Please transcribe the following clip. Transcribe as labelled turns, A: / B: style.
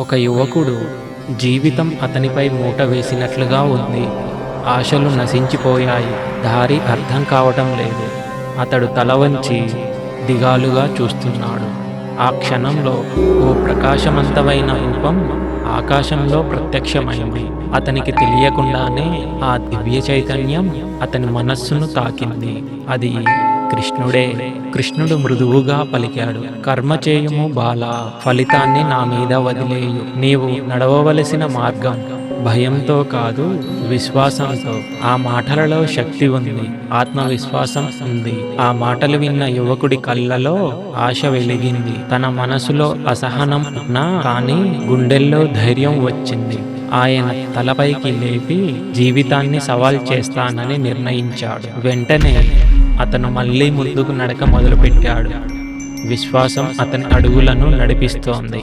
A: ఒక యువకుడు జీవితం అతనిపై మూట వేసినట్లుగా ఉంది. ఆశలు నశించిపోయాయి. దారి అర్థం కావటం లేదు. అతడు తల వంచి దిగాలుగా చూస్తున్నాడు. ఆ క్షణంలో ఓ ప్రకాశవంతమైన రూపం ఆకాశంలో ప్రత్యక్షమైంది. అతనికి తెలియకుండానే ఆ దివ్య చైతన్యం అతని మనస్సును తాకింది. అది కృష్ణుడే కృష్ణుడు మృదువుగా పలికాడు. కర్మ చేయుము బాల ఫలితాన్ని నా మీద వదిలేయు. నీవు నడవవలసిన మార్గం భయంతో కాదు విశ్వాసంతో. ఆ మాటలలో శక్తి ఉంది ఆత్మవిశ్వాసం ఉంది. ఆ మాటలు విన్న యువకుడి కళ్ళలో ఆశ వెలిగింది. తన మనసులో అసహనం ఉన్నా కానీ గుండెల్లో ధైర్యం వచ్చింది. ఆయన తలపైకి లేపి జీవితాన్ని సవాల్ చేస్తానని నిర్ణయించాడు. వెంటనే అతను మళ్ళీ ముందుకు నడక మొదలుపెట్టాడు. విశ్వాసం అతని అడుగులను నడిపిస్తోంది.